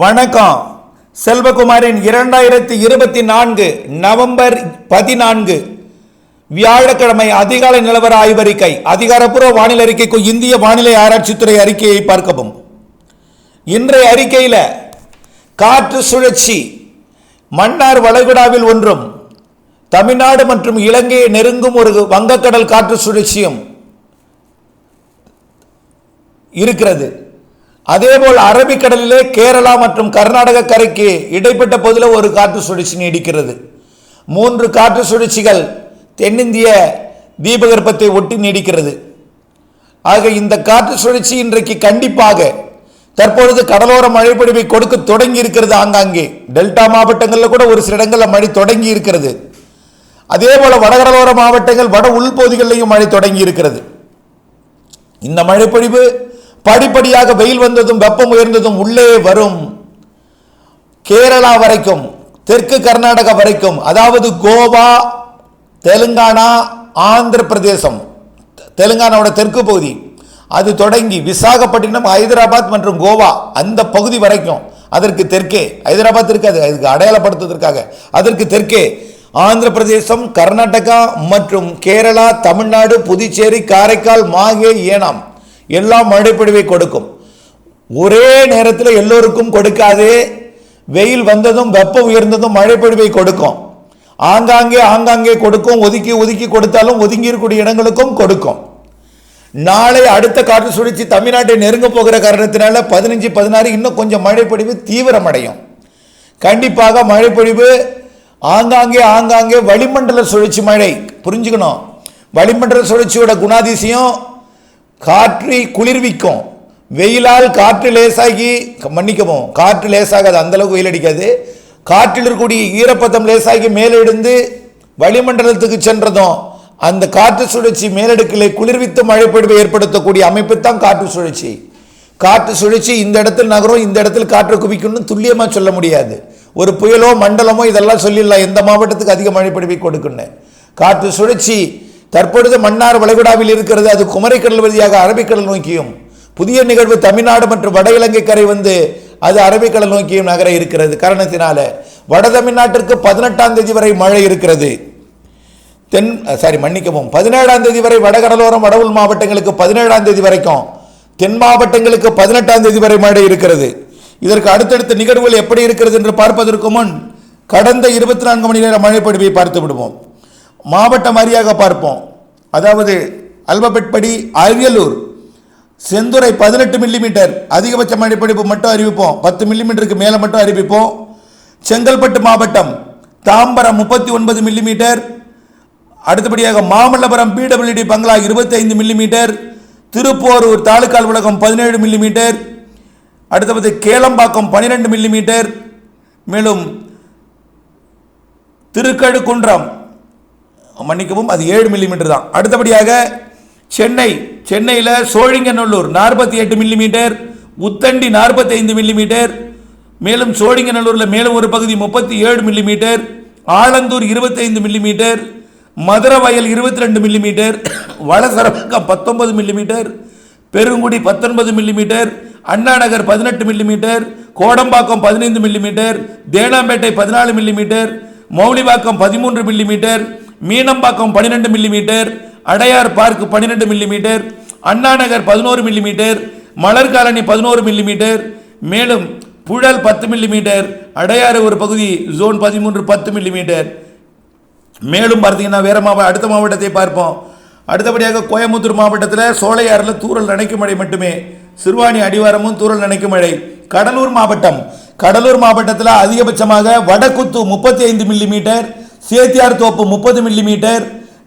வணக்கம். செல்வகுமாரின் இரண்டாயிரத்தி இருபத்தி நான்கு நவம்பர் பதினான்கு வியாழக்கிழமை அதிகாலை நிலவர ஆய்வறிக்கை அதிகாரப்பூர்வ வானிலை அறிக்கைக்கு இந்திய வானிலை ஆராய்ச்சித்துறை அறிக்கையை பார்க்கவும். இன்றைய அறிக்கையில் காற்று சுழற்சி மன்னார் வளைகுடாவில் ஒன்றும் தமிழ்நாடு மற்றும் இலங்கையை நெருங்கும் ஒரு வங்கக்கடல் காற்று சுழற்சியும் இருக்கிறது. அதேபோல் அரபிக்கடலிலே கேரளா மற்றும் கர்நாடக கரைக்கு இடைப்பட்ட பகுதியில் ஒரு காற்று சுழற்சி நீடிக்கிறது. மூன்று காற்று சுழற்சிகள் தென்னிந்திய தீபகற்பத்தை ஒட்டி நீடிக்கிறது. ஆக இந்த காற்று சுழற்சி இன்றைக்கு கண்டிப்பாக தற்பொழுது கடலோர மழைப்பொழிவை கொடுக்க தொடங்கி இருக்கிறது ஆங்காங்கே. டெல்டா மாவட்டங்களில் கூட ஒரு சில இடங்களில் மழை தொடங்கி இருக்கிறது அதே போல வடகடலோர மாவட்டங்கள் வட உள்பகுதிகளிலையும் மழை தொடங்கி இருக்கிறது இந்த மழைப்பொழிவு படிப்படியாக வெயில் வந்ததும் வெப்பம் உயர்ந்ததும் உள்ளே வரும். கேரளா வரைக்கும் தெற்கு கர்நாடகா வரைக்கும் அதாவது கோவா தெலுங்கானா ஆந்திர பிரதேசம் தெலுங்கானாவோட தெற்கு பகுதி அது தொடங்கி விசாகப்பட்டினம் ஹைதராபாத் மற்றும் கோவா அந்த பகுதி வரைக்கும் அதற்கு தெற்கே ஹைதராபாத் இருக்காது அதுக்கு அடையாளப்படுத்துவதற்காக. அதற்கு தெற்கே ஆந்திர பிரதேசம் கர்நாடகா மற்றும் கேரளா தமிழ்நாடு புதுச்சேரி காரைக்கால் மாகே ஏனாம். எல்லாம் மழைப்பொழிவை கொடுக்கும். ஒரே நேரத்தில் எல்லோருக்கும் கொடுக்காது. வெயில் வந்ததும் வெப்பம் உயர்ந்ததும் மழைப்பொழிவை கொடுக்கும். ஆங்காங்கே ஆங்காங்கே கொடுக்கும். ஒதுக்கி ஒதுக்கி கொடுத்தாலும் ஒதுங்கி இருக்கக்கூடிய இடங்களுக்கும் கொடுக்கும். நாளை அடுத்த காற்று சுழற்சி தமிழ்நாட்டை நெருங்க போகிற காரணத்தினால பதினஞ்சு பதினாறு இன்னும் கொஞ்சம் மழைப்பொழிவு தீவிரமடையும். கண்டிப்பாக மழைப்பொழிவு ஆங்காங்கே ஆங்காங்கே வளிமண்டல சுழற்சி மழை. புரிஞ்சுக்கணும். வளிமண்டல சுழற்சியோட குணாதிசயம் காற்றை குளிர்விக்கும். வெயிலால் காற்று லேசாகி மன்னிக்கவும் காற்று லேசாகாது அந்தளவுக்கு வெயில் அடிக்காது. காற்றில் இருக்கக்கூடிய ஈரப்பதம் லேசாகி மேலெடுந்து வளிமண்டலத்துக்கு சென்றதும் அந்த காற்று சுழற்சி மேலடுக்கிலே குளிர்வித்து மழைப்பொழிவை ஏற்படுத்தக்கூடிய அமைப்பு தான் காற்று சுழற்சி. காற்று சுழற்சி இந்த இடத்தில் நகரும் இந்த இடத்தில் காற்று குவிக்கும்னு துல்லியமாக சொல்ல முடியாது. ஒரு புயலோ மண்டலமோ இதெல்லாம் சொல்லிடலாம். எந்த மாவட்டத்துக்கு அதிக மழைப்பொழிவை கொடுக்குன்னு. காற்று சுழற்சி தற்பொழுது மன்னார் வளைகுடாவில் இருக்கிறது அது குமரிக்கடல் வழியாக அரபிக்கடல் நோக்கியும் புதிய நிகழ்வு தமிழ்நாடு மற்றும் வட இலங்கை கரை வந்து அது அரபிக்கடல் நோக்கியும் நகர இருக்கிறது. காரணத்தினால வட தமிழ்நாட்டிற்கு பதினெட்டாம் தேதி வரை மழை இருக்கிறது. தென் சாரி மன்னிக்கவும் பதினேழாம் தேதி வரை வடகடலோரம் வட மாவட்டங்களுக்கு பதினேழாம் தேதி வரைக்கும் தென் மாவட்டங்களுக்கு பதினெட்டாம் தேதி வரை மழை இருக்கிறது. இதற்கு அடுத்தடுத்த நிகழ்வுகள் எப்படி இருக்கிறது என்று பார்ப்பதற்கு முன் கடந்த இருபத்தி நான்கு மணி நேர பொழிவை பார்த்து விடுவோம். மாவட்டம் வாரியாக பார்ப்போம். அதாவது அல்பபெட் படி அரியலூர். செந்துறை பதினெட்டு மில்லிமீட்டர் அதிகபட்ச மழைப்படிப்பு மட்டும் அறிவிப்போம். பத்து மில்லிமீட்டருக்கு மேலே மட்டும் அறிவிப்போம். செங்கல்பட்டு மாவட்டம் தாம்பரம் முப்பத்தி ஒன்பது மில்லிமீட்டர் அடுத்தபடியாக மாமல்லபுரம் பிடபிள்யூடி பங்களா இருபத்தைந்து மில்லிமீட்டர் திருப்போரூர் தாலுக்கா அலுவலகம் பதினேழு மில்லிமீட்டர் அடுத்தபடி கேளம்பாக்கம் பன்னிரெண்டு மில்லிமீட்டர் மேலும் திருக்கழுக்குன்றம் மன்னிக்கவும் அது ஏழு மில்லிமீட்டர் தான். அடுத்தபடியாக சென்னை சென்னையில் சோழிங்கநல்லூர் நாற்பத்தி எட்டு மில்லிமீட்டர் உத்தண்டி நாற்பத்தி ஐந்து மில்லிமீட்டர் மேலும் சோழிங்கநல்லூரில் மேலும் ஒரு பகுதி முப்பத்தி ஏழு மில்லிமீட்டர் ஆலந்தூர் இருபத்தைந்து மில்லிமீட்டர் மதுரவயல் இருபத்தி ரெண்டு மில்லிமீட்டர் வடசரவங்கம் பத்தொன்பது மில்லிமீட்டர் பெருங்குடி பத்தொன்பது மில்லிமீட்டர் அண்ணாநகர் பதினெட்டு மில்லிமீட்டர் கோடம்பாக்கம் பதினைந்து மில்லிமீட்டர் தேனாம்பேட்டை பதினாலு மில்லிமீட்டர் மௌலிவாக்கம் பதிமூன்று மில்லிமீட்டர் மீனம்பாக்கம் பன்னிரெண்டு மில்லிமீட்டர் அடையார் பார்க் பன்னிரெண்டு மில்லிமீட்டர் அண்ணாநகர் பதினோரு மில்லிமீட்டர் மலர் காலனி பதினோரு மில்லிமீட்டர் மேலும் புழல் பத்து மில்லிமீட்டர் அடையாறு ஒரு பகுதி ஜோன் பதிமூன்று பத்து மில்லிமீட்டர் மேலும் பார்த்தீங்கன்னா வேற மாவட்ட அடுத்த மாவட்டத்தை பார்ப்போம். அடுத்தபடியாக கோயம்புத்தூர் மாவட்டத்தில் சோலையாறில் தூரல் நினைக்கும் மழை மட்டுமே. சிறுவாணி அடிவாரமும் தூரல் நினைக்கும் மழை. கடலூர் மாவட்டம். கடலூர் மாவட்டத்தில் அதிகபட்சமாக வடக்குத்து முப்பத்தி ஐந்து மில்லிமீட்டர் சேத்தியார் தோப்பு முப்பது மில்லிமீட்டர்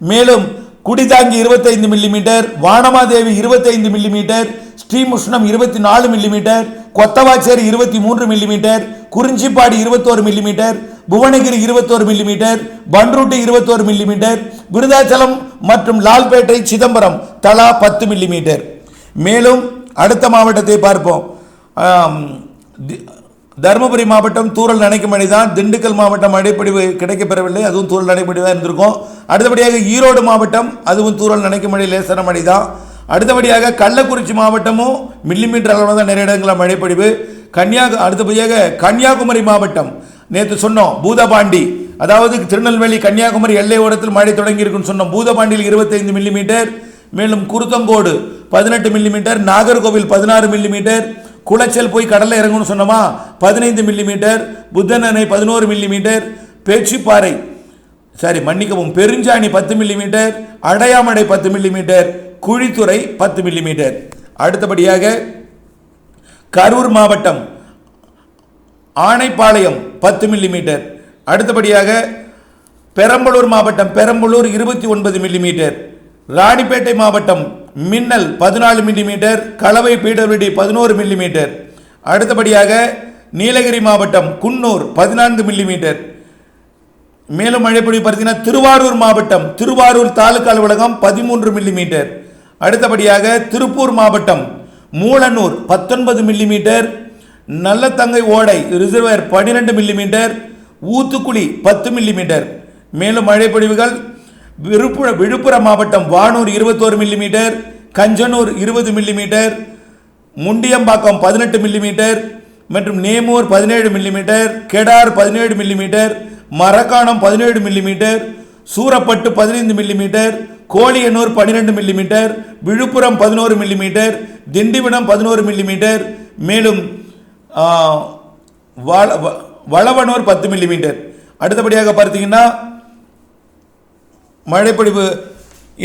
மேலும் குடிதாங்கி இருபத்தைந்து மில்லிமீட்டர் வானமாதேவி இருபத்தைந்து மில்லிமீட்டர் ஸ்ரீமுஷ்ணம் இருபத்தி நாலு மில்லிமீட்டர் கொத்தவாச்சேரி இருபத்தி மூன்று மில்லிமீட்டர் குறிஞ்சிப்பாடி இருபத்தோரு மில்லிமீட்டர் புவனகிரி இருபத்தோரு மில்லிமீட்டர் பன்ருட்டி இருபத்தோரு மில்லிமீட்டர் விருதாச்சலம் மற்றும் லால்பேட்டை சிதம்பரம் தலா பத்து மில்லிமீட்டர் மேலும் அடுத்த மாவட்டத்தை பார்ப்போம். தருமபுரி மாவட்டம் தூரல் நனைக்கும் தான் திண்டுக்கல் மாவட்டம் மழைப்பொழிவு கிடைக்கப்பெறவில்லை. அதுவும் தூரல் நனைப்பொழிவாக இருந்திருக்கும். அடுத்தபடியாக ஈரோடு மாவட்டம் அதுவும் தூரல் நனைக்கும் மழை லேசான மழை தான் அடுத்தபடியாக கள்ளக்குறிச்சி மாவட்டமும் மில்லிமீட்டர் அளவில் தான் நிறைய இடங்களில் மழைப்பொழிவு கன்னியா அடுத்தபடியாக கன்னியாகுமரி மாவட்டம். நேற்று சொன்னோம் பூதபாண்டி. அதாவது திருநெல்வேலி கன்னியாகுமரி எல்லை ஓரத்தில் மழை தொடங்கியிருக்குன்னு சொன்னோம். பூதபாண்டியில் இருபத்தைந்து மில்லிமீட்டர் மேலும் குருத்தங்கோடு பதினெட்டு மில்லிமீட்டர் நாகர்கோவில் பதினாறு மில்லிமீட்டர் குளச்சல் போய் கடலில் இறங்கும்னு சொன்னோமா? பதினைந்து மில்லிமீட்டர் புத்தன் அணை பதினோரு மில்லிமீட்டர் பேச்சுப்பாறை. சாரி மன்னிக்கவும் பெருஞ்சாணி பத்து மில்லிமீட்டர் அடையாமடை பத்து மில்லிமீட்டர் குழித்துறை பத்து மில்லிமீட்டர் அடுத்தபடியாக கரூர் மாவட்டம் ஆனைப்பாளையம் பத்து மில்லிமீட்டர் அடுத்தபடியாக பெரம்பலூர் மாவட்டம் பெரம்பலூர் இருபத்தி ஒன்பது மில்லிமீட்டர் ராணிப்பேட்டை மாவட்டம் மின்னல் பதினாலு மில்லிமீட்டர் கலவை பீடபிள்யூடி பதினோரு மில்லிமீட்டர். அடுத்தபடியாக நீலகிரி மாவட்டம் குன்னூர் பதினான்கு மில்லிமீட்டர். மேலும் மழைப்பொழிவு பார்த்தீங்கன்னா திருவாரூர் மாவட்டம் திருவாரூர் தாலுகா அலுவலகம் பதிமூன்று மில்லிமீட்டர். அடுத்தபடியாக திருப்பூர் மாவட்டம் மூலனூர் பத்தொன்பது மில்லிமீட்டர். நல்லத்தங்கை ஓடை ரிசர்வர் பன்னிரெண்டு மில்லிமீட்டர். ஊத்துக்குழி பத்து மில்லிமீட்டர். மேலும் மழைப்பொழிவுகள் விழுப்புரம் விழுப்புரம் மாவட்டம் வானூர் இருபத்தோரு மில்லிமீட்டர் கஞ்சனூர் இருபது மில்லிமீட்டர் முண்டியம்பாக்கம் பதினெட்டு மில்லிமீட்டர் மற்றும் நேமூர் பதினேழு மில்லிமீட்டர் கெடார் பதினேழு மில்லிமீட்டர் மரக்காணம் பதினேழு மில்லிமீட்டர் சூரப்பட்டு பதினைந்து மில்லிமீட்டர் கோழியனூர் பன்னிரெண்டு மில்லிமீட்டர் விழுப்புரம் பதினோரு மில்லிமீட்டர் திண்டிவனம் பதினோரு மில்லிமீட்டர் மேலும் வள- வ- வளவனூர் பத்து மில்லிமீட்டர் அடுத்தபடியாக பார்த்தீங்கன்னா மழைப்பொழிவு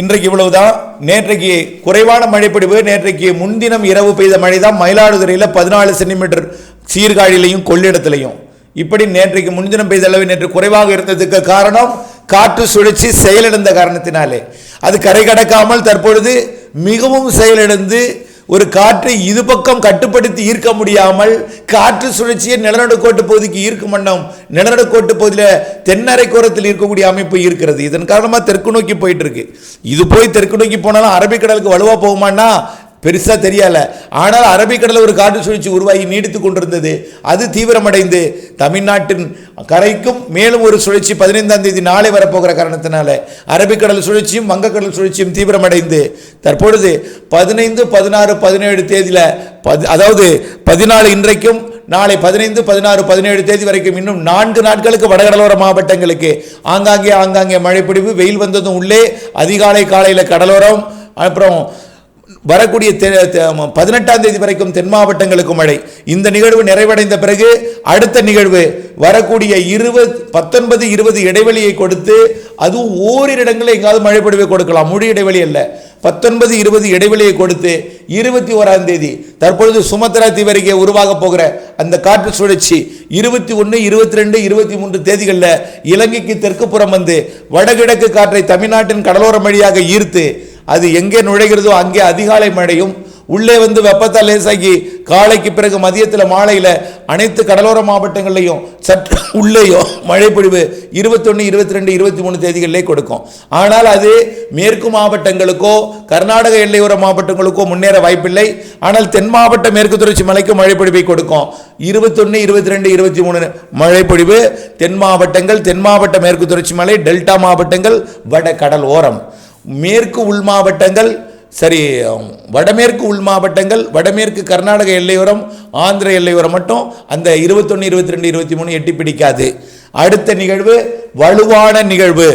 இன்றைக்கு இவ்வளவுதான். நேற்றைக்கு குறைவான மழைப்பொழிவு நேற்றைக்கு முன்தினம் இரவு பெய்த மழை தான் மயிலாடுதுறையில் பதினாலு சென்டிமீட்டர் சீர்காழிலையும் கொள்ளிடத்திலையும். இப்படி நேற்றைக்கு முன்தினம் பெய்த அளவு நேற்று குறைவாக இருந்ததுக்கு காரணம் காற்று சுழற்சி செயலிழந்த காரணத்தினாலே. அது கரை கடக்காமல் தற்பொழுது மிகவும் செயலிழந்து ஒரு காற்றை இது பக்கம் கட்டுப்படுத்தி ஈர்க்க முடியாமல் காற்று சுழற்சியை நிலநடுக்கோட்டு பகுதிக்கு ஈர்க்கும் வண்ணம் நிலநடுக்கோட்டு பகுதியில் தென்னரைக்கோரத்தில் இருக்கக்கூடிய அமைப்பு இருக்கிறது இதன் காரணமாக தெற்கு நோக்கி போயிட்டு இருக்கு. இது போய் தெற்கு நோக்கி போனாலும் அரபிக்கடலுக்கு வலுவா போகுமான்னா பெருசாக தெரியல ஆனால் அரபிக்கடலில் ஒரு காற்று சுழற்சி உருவாகி நீடித்து கொண்டிருந்தது. அது தீவிரமடைந்து தமிழ்நாட்டின் கரைக்கும் மேலும் ஒரு சுழற்சி பதினைந்தாம் தேதி நாளை வரப்போகிற காரணத்தினால அரபிக்கடல் சுழற்சியும் வங்கக்கடல் சுழற்சியும் தீவிரமடைந்து தற்பொழுது பதினைந்து பதினாறு பதினேழு தேதியில் பது அதாவது பதினாலு இன்றைக்கும் நாளை பதினைந்து பதினாறு பதினேழு தேதி வரைக்கும் இன்னும் நான்கு நாட்களுக்கு வடகடலோர மாவட்டங்களுக்கு ஆங்காங்கே ஆங்காங்கே மழைப்பிடிவு வெயில் வந்ததும் உள்ளே அதிகாலை காலையில் கடலோரம் அப்புறம் வரக்கூடிய பதினெட்டாம் தேதி வரைக்கும் தென் மாவட்டங்களுக்கு மழை. இந்த நிகழ்வு நிறைவடைந்த பிறகு அடுத்த நிகழ்வு வரக்கூடிய இருபது பத்தொன்பது இருபது இடைவெளியை கொடுத்து அதுவும் ஓரிரு இடங்களில் எங்காவது மழை பொழிவை கொடுக்கலாம். முழு இடைவெளி அல்ல. பத்தொன்பது இருபது இடைவெளியை கொடுத்து இருபத்தி ஓராம் தேதி தற்பொழுது சுமத்ரா தீவு அருகே உருவாக போகிற அந்த காற்று சுழற்சி இருபத்தி ஒன்று இருபத்தி ரெண்டு இருபத்தி மூன்று தேதிகளில் இலங்கைக்கு தெற்கு புறம் வந்து வடகிழக்கு காற்றை தமிழ்நாட்டின் கடலோரம் வழியாக ஈர்த்து அது எங்கே நுழைகிறதோ அங்கே அதிகாலை மழையும். உள்ளே வந்து வெப்பத்தால் லேசாகி காலைக்கு பிறகு மதியத்தில் மாலையில் அனைத்து கடலோர மாவட்டங்கள்லையும் சற்று உள்ளேயோ மழை பொழிவு இருபத்தொன்று இருபத்தி ரெண்டு இருபத்தி மூணு தேதிகளிலே கொடுக்கும். ஆனால் அது மேற்கு மாவட்டங்களுக்கோ கர்நாடக எல்லையோர மாவட்டங்களுக்கோ முன்னேற வாய்ப்பில்லை. ஆனால் தென் மாவட்ட மேற்கு தொடர்ச்சி மலைக்கு மழைப்பொழிவை கொடுக்கும். இருபத்தொன்று இருபத்தி ரெண்டு இருபத்தி மூணு மழைப்பொழிவு. தென் மாவட்டங்கள் தென் மாவட்ட மேற்கு தொடர்ச்சி மலை டெல்டா மாவட்டங்கள் வட கடல் ஓரம். மேற்கு உள் மாவட்டங்கள் சரி வடமேற்கு உள் மாவட்டங்கள் வடமேற்கு கர்நாடக எல்லையோரம் ஆந்திர எல்லையோரம் மட்டும் அந்த இருபத்தொன்று இருபத்தி ரெண்டு இருபத்தி மூணு எட்டி பிடிக்காது. அடுத்த நிகழ்வு வலுவான நிகழ்வு.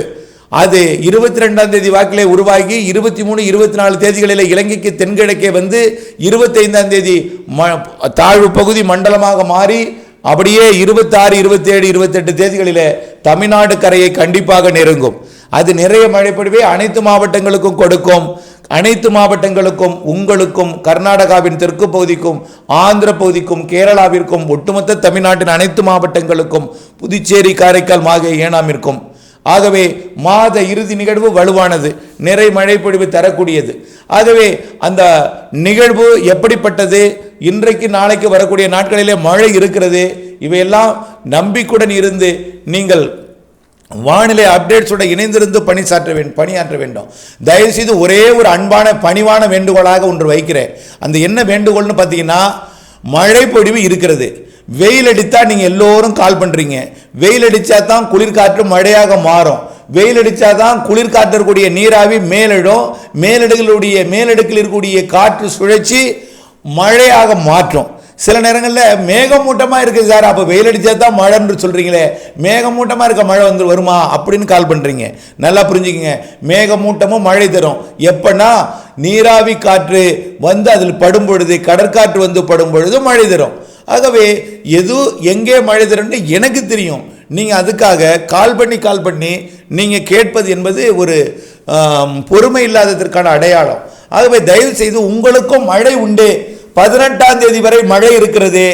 அது இருபத்தி ரெண்டாம் தேதி வாக்கிலே உருவாகி இருபத்தி மூணு இருபத்தி நாலு தேதிகளில் இலங்கைக்கு தென்கிழக்கே வந்து இருபத்தைந்தாம் தேதி ம தாழ்வு பகுதி மண்டலமாக மாறி அப்படியே இருபத்தாறு இருபத்தேழு இருபத்தெட்டு தேதிகளிலே தமிழ்நாடு கரையை கண்டிப்பாக நெருங்கும். அது நிறைய மழைப்படுவே அனைத்து மாவட்டங்களுக்கும் கொடுக்கும். அனைத்து மாவட்டங்களுக்கும் உங்களுக்கும் கர்நாடகாவின் தெற்கு பகுதிக்கும் ஆந்திர பகுதிக்கும் கேரளாவிற்கும் ஒட்டுமொத்த தமிழ்நாட்டின் அனைத்து மாவட்டங்களுக்கும் புதுச்சேரி காரைக்கால் மாகே ஏனாமிற்கும். ஆகவே மாத இறுதி நிகழ்வு வலுவானது நிறை மழைப்பொழிவு தரக்கூடியது. ஆகவே அந்த நிகழ்வு எப்படிப்பட்டது இன்றைக்கு நாளைக்கு வரக்கூடிய நாட்களிலே மழை இருக்கிறது இவையெல்லாம் நம்பிக்கையுடன் இருந்து நீங்கள் வானிலை அப்டேட்ஸோட இணைந்திருந்து பணி சாற்ற வேண்டும் பணியாற்ற வேண்டும். தயவுசெய்து ஒரே ஒரு அன்பான பணிவான வேண்டுகோளாக ஒன்று வைக்கிறேன். அந்த என்ன வேண்டுகோள்னு பார்த்தீங்கன்னா மழை பொழிவு இருக்கிறது. வெயில் அடித்தா நீங்கள் எல்லோரும் கால் பண்ணுறீங்க வெயில் அடித்தா தான் குளிர்காற்று மழையாக மாறும். வெயில் அடித்தா தான் குளிர்காற்று இருக்கக்கூடிய நீராவி மேலிடும் மேலடுகளுடைய மேலடுக்கில் இருக்கக்கூடிய காற்று சுழற்சி மழையாக மாற்றும். சில நேரங்களில் மேகமூட்டமாக இருக்குது சார். அப்போ வெயில் அடித்தா தான் மழைன்னு சொல்கிறீங்களே மேகமூட்டமாக இருக்க மழை வந்து வருமா அப்படின்னு கால் பண்ணுறீங்க நல்லா புரிஞ்சுக்கங்க. மேகமூட்டமும் மழை தரும். எப்பன்னா நீராவி காற்று வந்து அதில் படும் பொழுது கடற்காற்று வந்து படும் பொழுது மழை தரும். ஆகவே எது எங்கே மழை தரும்னு எனக்கு தெரியும். நீங்கள் அதுக்காக கால் பண்ணி கால் பண்ணி நீங்கள் கேட்பது என்பது ஒரு பொறுமை இல்லாததற்கான அடையாளம். ஆகவே தயவு செய்து உங்களுக்கும் மழை உண்டு. பதினெட்டாம் தேதி வரை மழை இருக்கிறது.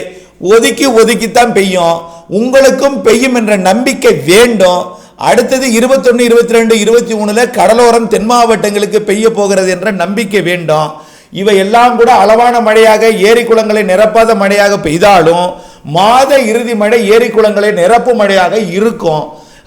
ஒதுக்கி ஒதுக்கித்தான் பெய்யும். உங்களுக்கும் பெய்யும் என்ற நம்பிக்கை வேண்டும். அடுத்தது இருபத்தொன்று இருபத்தி ரெண்டு இருபத்தி மூணில் கடலோரம் தென் மாவட்டங்களுக்கு பெய்ய போகிறது என்ற நம்பிக்கை வேண்டும். இவை எல்லாம் கூட அளவான மழையாக ஏரி குளங்களை நிரப்பாத மழையாக பெய்தாலும் மாத இறுதி மழை ஏரி குளங்களை நிரப்பும் மழையாக இருக்கும்.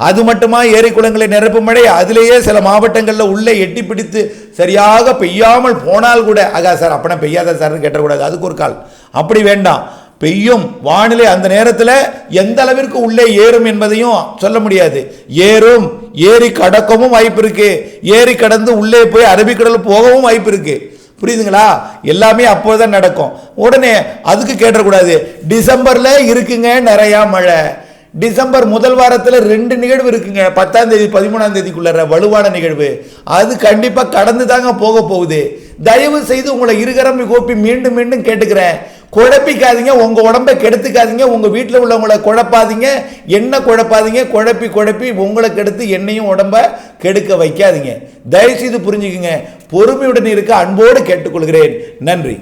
அது மட்டுமா ஏரி குளங்களை நிரப்பும் மழை? அதிலேயே சில மாவட்டங்களில் உள்ளே எட்டி பிடித்து சரியாக பெய்யாமல் போனால் கூட ஆகா சார் அப்பனா பெய்யாத சார்னு கேட்டக்கூடாது. அதுக்கு ஒரு கால். அப்படி வேண்டாம். பெய்யும் வானிலை அந்த நேரத்தில் எந்த அளவிற்கு உள்ளே ஏறும் என்பதையும் சொல்ல முடியாது. ஏறும். ஏரி கடக்கவும் வாய்ப்பு இருக்கு. ஏரி கடந்து உள்ளே போய் அரபிக்கடல் போகவும் வாய்ப்பு இருக்குது புரியுதுங்களா? எல்லாமே அப்போ தான் நடக்கும். உடனே அதுக்கு கேட்டக்கூடாது டிசம்பரில் இருக்குங்க நிறையா மழை. டிசம்பர் முதல் வாரத்தில் ரெண்டு நிகழ்வு இருக்குங்க. பத்தாம் தேதி பதிமூணாம் தேதிக்குள்ள வலுவான நிகழ்வு. அது கண்டிப்பாக கடந்து தாங்க போக போகுது. தயவு செய்து உங்களை இருகரம் கோப்பி மீண்டும் மீண்டும் கேட்டுக்கிறேன். குழப்பிக்காதீங்க உங்க உடம்பை கெடுத்துக்காதீங்க உங்க வீட்டில் உள்ளவங்களை குழப்பாதீங்க. என்ன குழப்பாதீங்க? குழப்பி குழப்பி உங்களை கெடுத்து என்னையும் உடம்ப கெடுக்க வைக்காதீங்க. தயவு செய்து புரிஞ்சுக்குங்க. பொறுமையுடன் இருக்க அன்போடு கேட்டுக்கொள்கிறேன். நன்றி.